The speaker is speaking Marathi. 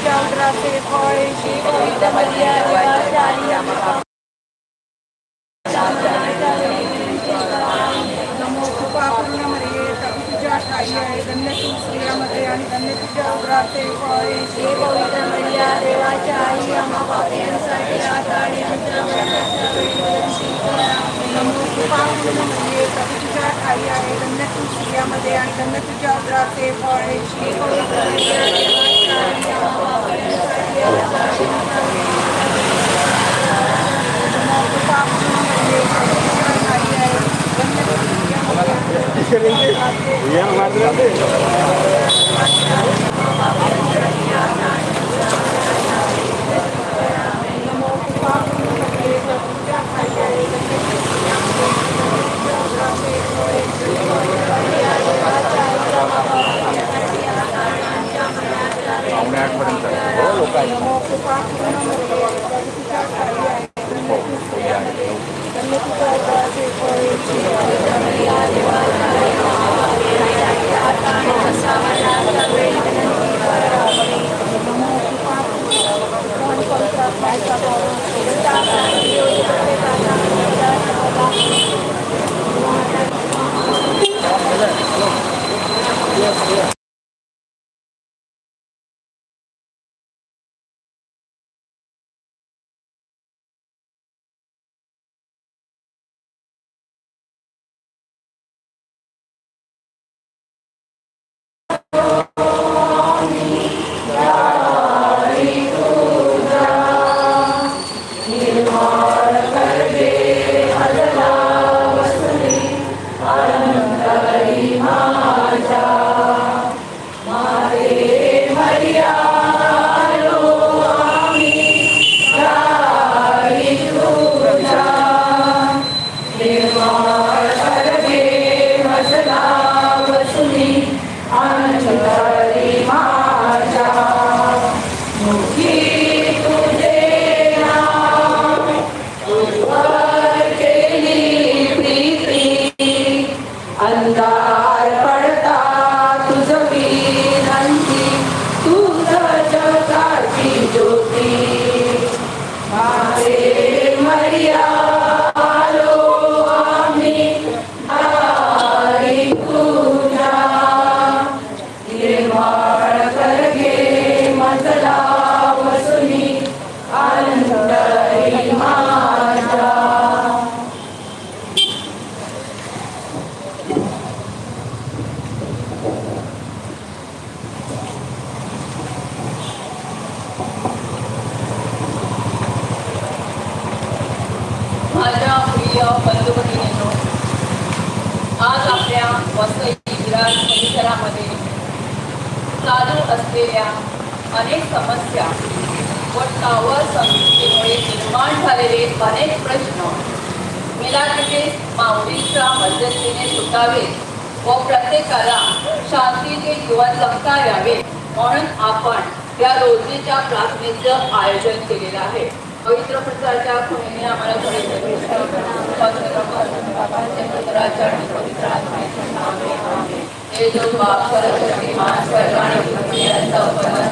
आणि धन्य तुझ्या उदराचे फळ येशू पवित्र मरिया देवाच्या आई आम्हाला नमो कृपा पूर्ण मरिये प्रभू तुझ्या ठाई आहे धन्य तू स्त्रियामध्ये आणि धन्य तुझ्या उदराचे फळ पवित्र मरिया देवाच्या आई आम्हा पापियांसाठी आता आणि आमच्या मरणाच्या वेळी तुझ्या आहे धन्य तू स्त्रियामध्ये आणि धन्य तुझ्या उदराचे फळ हे पवित्र मरिया देवाच्या आई आम्हा पापियांसाठी आता Allah वसई विराट परिसरामध्ये चालू असलेल्या अनेक समस्या व टावर समस्येमुळे निर्माण झालेले अनेक प्रश्न मिलाटिकेस माऊलीच्या मध्यस्थीने सुटावेत व प्रत्येकाला शांतीचे जीवन जगता यावे म्हणून आपण या रोजनीच्या प्रार्थनेचं आयोजन केलेलं आहे. पवित्र पुत्राच्या खुणीने आम्हाला थोडे पवित्र पुत्राच्या आणि पवित्र आत्म्याच्या नावे आमेन. हे जो बाप सरस्वती मान स्वर्ग आणि पृथ्वी यांचा उपकार